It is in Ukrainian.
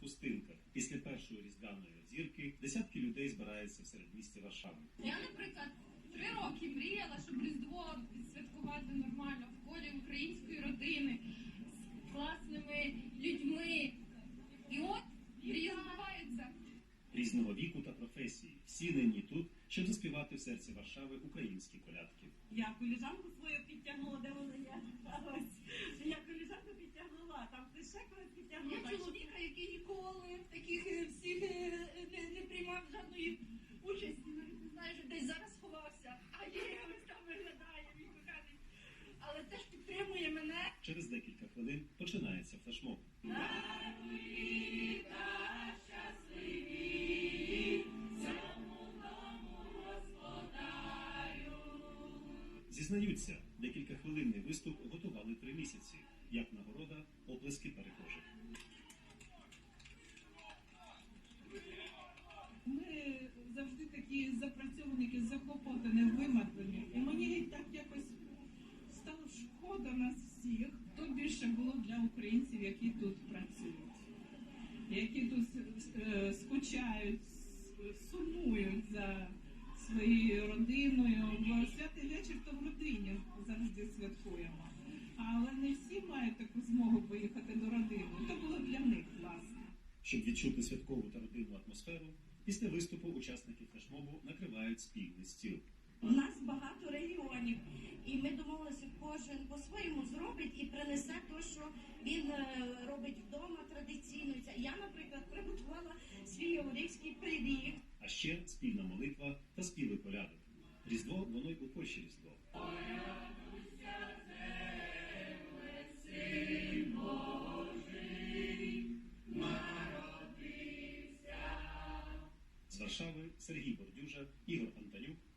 пустинках. Після першої різдвяної зірки десятки людей збираються в середмісті Варшави. Я, наприклад, три роки мріяла, щоб Різдво відсвяткувати нормально в колі української родини з класними людьми. І от мрія збувається. Різного віку та професії. Всі нині тут, щоб заспівати в серці Варшави українські колядки. Я коліжанку свою підтягнула, де вона є. Ось. Я коліжанку підтягнула, там ти ще когось підтягнула. Декілька хвилин починається флешмоб. Зізнаються, декілька хвилинний виступ готували три місяці. Як нагорода, оплески перехожих. Ми завжди такі запрацьовані, які захоплені, вимагані. І мені так якось стало шкода нас всіх. Більше було для українців, які тут працюють, які тут е, скучають, сумують за своєю родиною. Бо святий вечір то в родині завжди святкуємо. Але не всі мають таку змогу поїхати до родини. То було для них власне. Щоб відчути святкову та родинну атмосферу, після виступу учасники флешмобу накривають спільний стіл. У нас багато регіонів, і ми домовилися, кожен по-своєму зробить і принесе що він е, робить вдома традиційно. Я, наприклад, приготувала свій яворівський пиріг. А ще спільна молитва та співи колядок. Різдво воно й у Польщі Різдво. З Варшави Сергій Бордюжа, Ігор Антонюк.